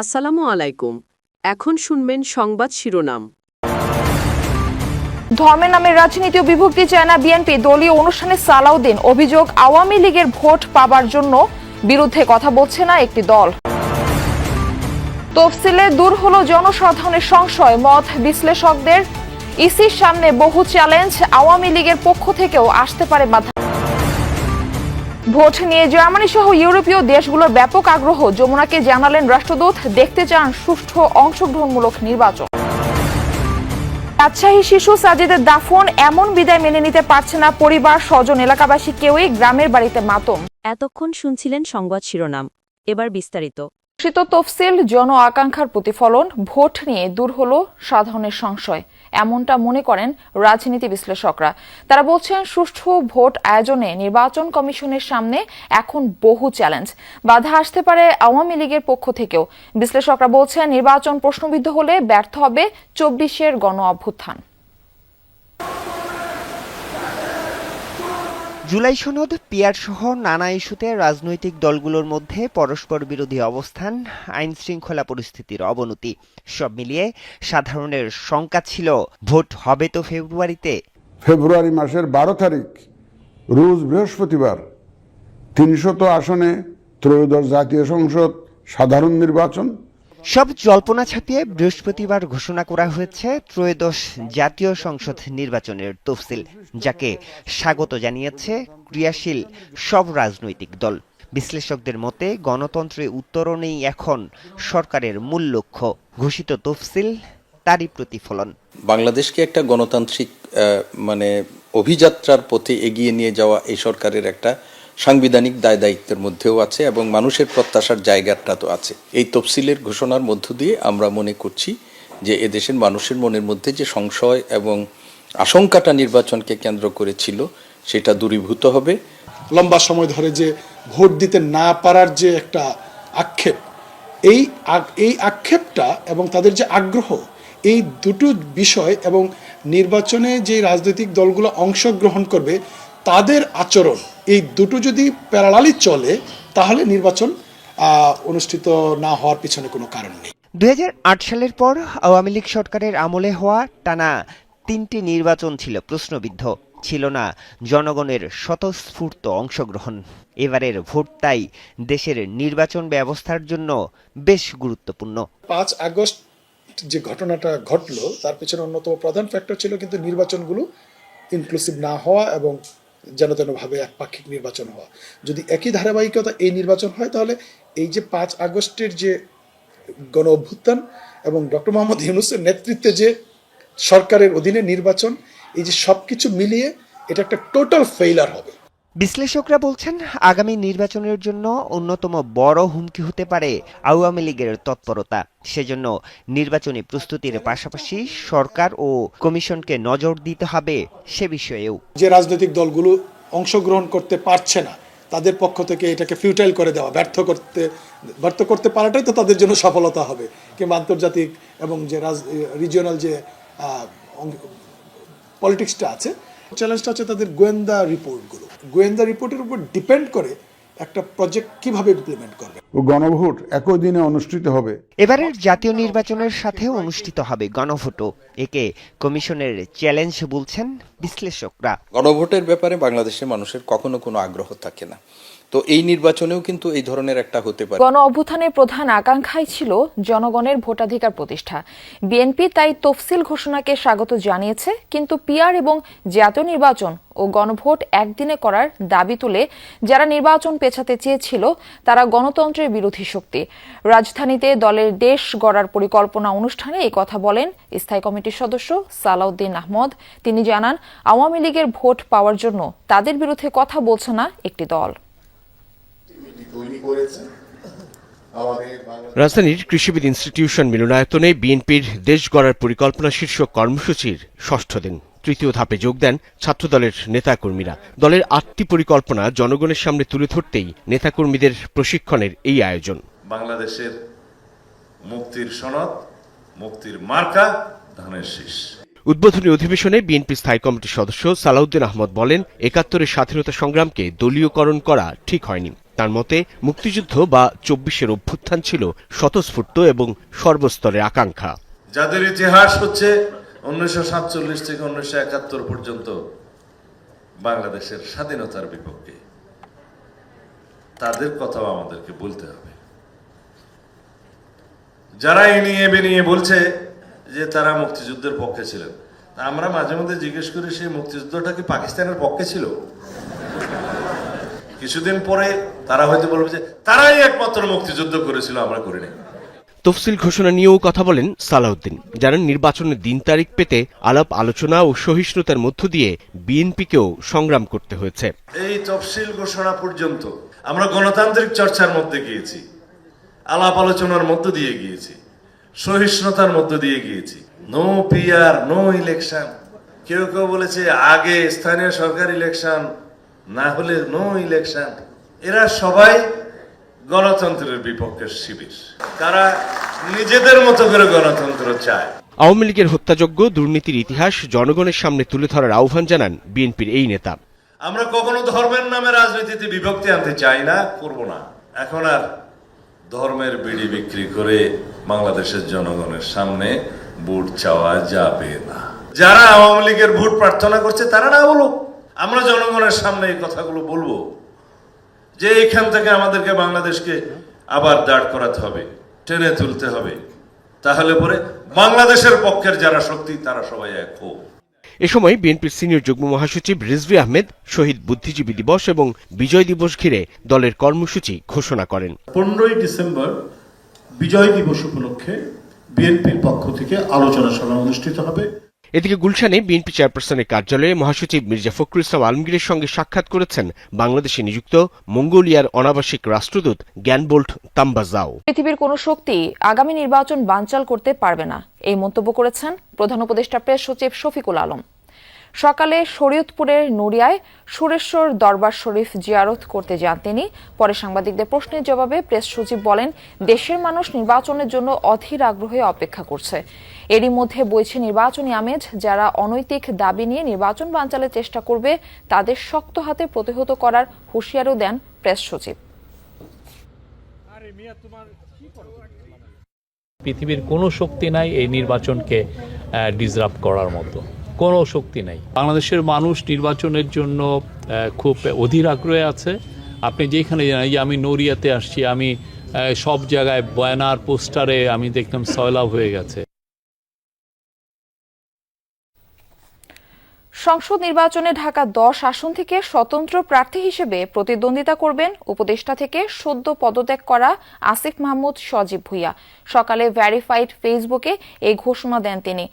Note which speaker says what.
Speaker 1: আসসালামু আলাইকুম। এখন শুনবেন সংবাদ শিরোনাম।
Speaker 2: ধর্মের নামে রাজনীতি ও বিভক্তি চায় না বিএনপি। দলীয় অনুষ্ঠানে সালাউদ্দিন অভিযোগ, আওয়ামী লীগের ভোট পাবার জন্য বিরুদ্ধে কথা বলছে না একটি দল। তফসিলে দূর হলো জনসাধারণের সংশয়, মত বিশ্লেষকদের ইসির সামনে বহু চ্যালেঞ্জ, আওয়ামী লীগের পক্ষ থেকেও আসতে পারে বাধা। ভোট নিয়ে জার্মানি সহ ইউরোপীয় দেশগুলোর ব্যাপক আগ্রহ। যমুনাকে জানালেন রাষ্ট্রদূত, দেখতে চান সুষ্ঠু অংশগ্রহণমূলক নির্বাচন। রাজশাহী শিশু সাজিদের দাফন এমন বিদায় মেনে নিতে পারছে না পরিবার, স্বজন, এলাকাবাসী, কেউই গ্রামের বাড়িতে মাতম।
Speaker 3: এতক্ষণ শুনছিলেন সংবাদ শিরোনাম। এবার বিস্তারিত।
Speaker 2: শীত তফসিল জন আকাঙ্ক্ষার প্রতিফলন, ভোট নিয়ে দূর হলো সাধারণের সংশয়। এমনটা মনে করেন রাজনীতি বিশ্লেষকরা। তারা বলছেন, সুষ্ঠু ভোট আয়োজনে নির্বাচন কমিশনের সামনে এখন বহু চ্যালেঞ্জ। বাধা আসতে পারে আওয়ামী লীগের পক্ষ থেকেও। বিশ্লেষকরা বলছেন, নির্বাচন প্রশ্নবিদ্ধ হলে ব্যর্থ হবে চব্বিশের গণ অভ্যুত্থান।
Speaker 4: জুলাই সনদ পিয়ার সহ নানা ইস্যুতে রাজনৈতিক দলগুলোর মধ্যে পরস্পর বিরোধী অবস্থান, আইন শৃঙ্খলা পরিস্থিতির অবনতি, সব মিলিয়ে সাধারণের শঙ্কা ছিল। ভোট হবে তো ফেব্রুয়ারিতে।
Speaker 5: ফেব্রুয়ারি মাসের বারো তারিখ, রোজ বৃহস্পতিবার, তিনশত আসনে ত্রয়োদশ জাতীয় সংসদ সাধারণ নির্বাচন
Speaker 4: সব জল্পনা ছাপিয়ে বৃহস্পতিবার ঘোষণা করা হয়েছে ত্রয়োদশ জাতীয় সংসদ নির্বাচনের তফসিল, যাকে স্বাগত জানিয়েছে ক্রিয়াশীল সব রাজনৈতিক দল। বিশ্লেষকদের মতে গণতন্ত্রে উত্তরণেই এখন সরকারের মূল লক্ষ্য। ঘোষিত তফসিল, তারই প্রতিফলন।
Speaker 6: বাংলাদেশকে একটা গণতান্ত্রিক মানে অভিযাত্রার পথে এগিয়ে নিয়ে যাওয়া এই সরকারের একটা সাংবিধানিক দায় দায়িত্বের মধ্যেও আছে এবং মানুষের প্রত্যাশার জায়গাটা তো আছে। এই তফসিলের ঘোষণার মধ্য দিয়ে আমরা মনে করছি যে এদেশের মানুষের মনের মধ্যে যে সংশয় এবং আশঙ্কাটা নির্বাচনকে কেন্দ্র করে ছিল সেটা দূরীভূত হবে।
Speaker 7: লম্বা সময় ধরে যে ভোট দিতে না পারার যে একটা আক্ষেপ, এই এই আক্ষেপটা এবং তাদের যে আগ্রহ, এই দুটো বিষয় এবং নির্বাচনে যে রাজনৈতিক দলগুলো অংশগ্রহণ করবে, তাদের আচরণ এই দুটো যদি প্যারালালি চলে তাহলে নির্বাচন অনুষ্ঠিত না হওয়ার পিছনে কোনো কারণ নেই।
Speaker 4: দু হাজার আট সালের পর আওয়ামী লীগ সরকারের আমলে হওয়া টানা তিনটি নির্বাচন ছিল প্রশ্নবিদ্ধ ছিল না জনগণের স্বতঃস্ফূর্ত অংশগ্রহণ। এবারের ভোট তাই দেশের নির্বাচন ব্যবস্থার জন্য বেশ গুরুত্বপূর্ণ।
Speaker 7: পাঁচ আগস্ট যে ঘটনাটা ঘটলো তার পেছনে অন্যতম প্রধান ফ্যাক্টর ছিল কিন্তু নির্বাচনগুলো ইনক্লুসিভ না হওয়া এবং যেন তেনভাবে একপাক্ষিক নির্বাচন হওয়া। যদি একই ধারাবাহিকতা এই নির্বাচন হয়, তাহলে এই যে পাঁচ আগস্টের যে গণ অভ্যুত্থান এবং ডক্টর মোহাম্মদ ইউনুসের নেতৃত্বে যে সরকারের অধীনে নির্বাচন, এই যে সব কিছু মিলিয়ে এটা একটা টোটাল ফেইলার হবে।
Speaker 4: বিশ্লেষকরা বলছেন, আগামী নির্বাচনের জন্য অন্যতম বড় হুমকি হতে পারে আওয়ামী লীগের তৎপরতা। সেজন্য নির্বাচনী প্রস্তুতির পাশাপাশি সরকার ও কমিশনকে নজর দিতে হবে সে বিষয়েও।
Speaker 7: যে রাজনৈতিক দলগুলো অংশগ্রহণ করতে পারছে না, তাদের পক্ষ থেকে এটাকে ফিউটাইল করে দেওয়া, ব্যর্থ করতে ব্যর্থ করতে পারাটাই তো তাদের জন্য সফলতা হবে। কিংবা আন্তর্জাতিক এবং যে রাজ রিজিওনাল যে পলিটিক্সটা আছে চ্যালেঞ্জটা হচ্ছে তাদের গোয়েন্দা রিপোর্টগুলো গোয়েন্দা রিপোর্টের উপর ডিপেন্ড করে একটা প্রজেক্ট কীভাবে ইমপ্লিমেন্ট করবে।
Speaker 5: ও গণভোট একই দিনে অনুষ্ঠিত হবে।
Speaker 4: এবারের জাতীয় নির্বাচনের সাথে অনুষ্ঠিত হবে গণভোটও। একে কমিশনের চ্যালেঞ্জ বলছেন বিশ্লেষকরা।
Speaker 6: গণভোটের ব্যাপারে বাংলাদেশের মানুষের কখনো কোনো আগ্রহ থাকে না। তো এই নির্বাচনেও কিন্তু এই ধরনের একটা হতে পারে।
Speaker 2: গণ অভ্যুত্থানের প্রধান আকাঙ্ক্ষাই ছিল জনগণের ভোটাধিকার প্রতিষ্ঠা। বিএনপি তাই তফসিল ঘোষণাকে স্বাগত জানিয়েছে, কিন্তু পিআর এবং জাতীয় নির্বাচন ও গণভোট একদিনে করার দাবি তুলে যারা নির্বাচন পেছাতে চেয়েছিল, তারা গণতন্ত্রের বিরোধী শক্তি। রাজধানীতে দলের দেশ গড়ার পরিকল্পনা অনুষ্ঠানে এই কথা বলেন স্থায়ী কমিটির সদস্য সালাউদ্দিন আহমদ। তিনি জানান, আওয়ামী লীগের ভোট পাওয়ার জন্য তাদের বিরুদ্ধে কথা বলছে না একটি দল।
Speaker 8: রাজধানীর কৃষিবিদ ইনস্টিটিউশন মিলনায়তনে বিএনপির দেশ গড়ার পরিকল্পনা শীর্ষক কর্মসূচির ষষ্ঠ দিন। তৃতীয় ধাপে যোগ দেন ছাত্রদলের নেতাকর্মীরা। দলের আটটি পরিকল্পনা জনগণের সামনে তুলে ধরতেই নেতাকর্মীদের প্রশিক্ষণের এই আয়োজন।
Speaker 9: বাংলাদেশের মুক্তির সনদ মুক্তির মার্কা ধানের শীষ।
Speaker 8: উদ্বোধনী অধিবেশনে বিএনপি স্থায়ী কমিটির সদস্য সালাউদ্দিন আহমদ বলেন একাত্তরের স্বাধীনতা সংগ্রামকে দলীয়করণ করা ঠিক হয়নি। তার মতে, মুক্তিযুদ্ধ বা চব্বিশের অভ্যুত্থান ছিল স্বতঃস্ফূর্ত এবং সর্বস্তরের আকাঙ্ক্ষা।
Speaker 9: যাদের ইতিহাস হচ্ছে উনিশশো সাতচল্লিশ থেকে উনিশশো একাত্তর পর্যন্ত বাংলাদেশের স্বাধীনতার বিপক্ষে। তাদের কথাও আমাদেরকে বলতে হবে। যারা এ নিয়ে এ নিয়ে বলছে যে তারা মুক্তিযুদ্ধের পক্ষে ছিলেন আমরা মাঝে মধ্যে জিজ্ঞেস করি, সেই মুক্তিযুদ্ধটা কি পাকিস্তানের পক্ষে ছিল? কিছুদিন পরে তারা হয়তো বলবে যে তারাই একমাত্র মুক্তিযুদ্ধ করেছিল আমরা করিনি।
Speaker 8: তফসিল ঘোষণা নিয়েও কথা বলেন সালাউদ্দিন। জানান নির্বাচনের দিন তারিখ পেতে আলাপ আলোচনা ও সহিষ্ণুতার মধ্য দিয়ে বিএনপিকেও সংগ্রাম করতে হয়েছে।
Speaker 9: এই তফসিল ঘোষণা পর্যন্ত আমরা গণতান্ত্রিক চর্চার মধ্যে গিয়েছি আলাপ আলোচনার মধ্য দিয়ে গিয়েছি সহিষ্ণুতার মধ্য দিয়ে গিয়েছি। নো পিআর নো ইলেকশন কেউ কেউ বলেছে আগে স্থানীয় সরকার ইলেকশন না হলে নো ইলেকশন এরা সবাই গণতন্ত্রের বিপক্ষের শিবির। তারা নিজেদের মতো করে গণতন্ত্র চায়।
Speaker 8: আওয়ামী লীগের হত্যাযজ্ঞ দুর্নীতির ইতিহাস জনগণের সামনে তুলে ধরার আহ্বান জানান বিএনপির এই নেতা।
Speaker 9: আমরা কখনো ধর্মের নামে রাজনীতিতে বিভক্তি আনতে চাই না করব না। এখন আর ধর্মের বিড়ি বিক্রি করে বাংলাদেশের জনগণের সামনে ভোট চাওয়া যাবে না। যারা আওয়ামী লীগের ভোট প্রার্থনা করছে তারা না বলুক। আমরা জনগণের সামনে এই কথাগুলো বলব যে এখান থেকে আমাদেরকে বাংলাদেশকে আবার দাঁড় করাতে হবে টেনে তুলতে হবে। তাহলে পরে বাংলাদেশের পক্ষের যারা শক্তি তারা সবাই এক হোক।
Speaker 8: এ সময় বিএনপির সিনিয়র যুগ্ম মহাসচিব রিজভি আহমেদ শহীদ বুদ্ধিজীবী দিবস এবং বিজয় দিবস ঘিরে দলের কর্মসূচি ঘোষণা করেন।
Speaker 10: পনেরোই ডিসেম্বর বিজয় দিবস উপলক্ষে বিএনপির পক্ষ থেকে আলোচনা সভা অনুষ্ঠিত হবে।
Speaker 8: এদিকে গুলশানে বিএনপি চেয়ারপারসনের কার্যালয়ে মহাসচিব মির্জা ফখরুল ইসলাম আলমগীরের সঙ্গে সাক্ষাৎ করেছেন বাংলাদেশে নিযুক্ত মঙ্গোলিয়ার অনাবাসিক রাষ্ট্রদূত জ্ঞানবোল্ট তাম্বাজাও।
Speaker 2: পৃথিবীর কোন শক্তি আগামী নির্বাচন বানচাল করতে পারবে না, এই মন্তব্য করেছেন প্রধান উপদেষ্টা প্রেস সচিব শফিকুল আলম। সকালে শরীয়তপুরের নুরিয়ায় সুরেশ্বর দরবার শরীফ জিয়ারত করতে যান তিনি। পরে সাংবাদিকদের প্রশ্নের জবাবে প্রেস সচিব বলেন, দেশের মানুষ নির্বাচনের জন্য অধীর আগ্রহে অপেক্ষা করছে। এরই মধ্যে বইছে নির্বাচনী আমেজ। যারা অনৈতিক দাবি নিয়ে নির্বাচন বানচালের চেষ্টা করবে, তাদের শক্ত হাতে প্রতিহত করার হুঁশিয়ারও দেন প্রেস সচিব।
Speaker 11: পৃথিবীর কোনো শক্তি নাই এই নির্বাচনকে ডিসরাপ্ট করার মতো। কোনো শক্তি নাই। বাংলাদেশের মানুষ নির্বাচনের জন্য খুব অধীর আগ্রহে আছে। আপনি যেখানে এই যে আমি নড়িয়াতে আসছি, আমি সব জায়গায় বয়ানার, পোস্টারে আমি দেখলাম সয়লাভ হয়ে গেছে।
Speaker 2: সংসদ নির্বাচনে ঢাকা দশ আসন থেকে স্বতন্ত্র প্রার্থী হিসেবে প্রতিদ্বন্দ্বিতা করবেন উপদেষ্টা থেকে সদ্য পদত্যাগ করা আসিফ মাহমুদ সজীব ভুইয়া। সকালে ভ্যারিফাইড ফেসবুকে এই ঘোষণা দেন তিনি।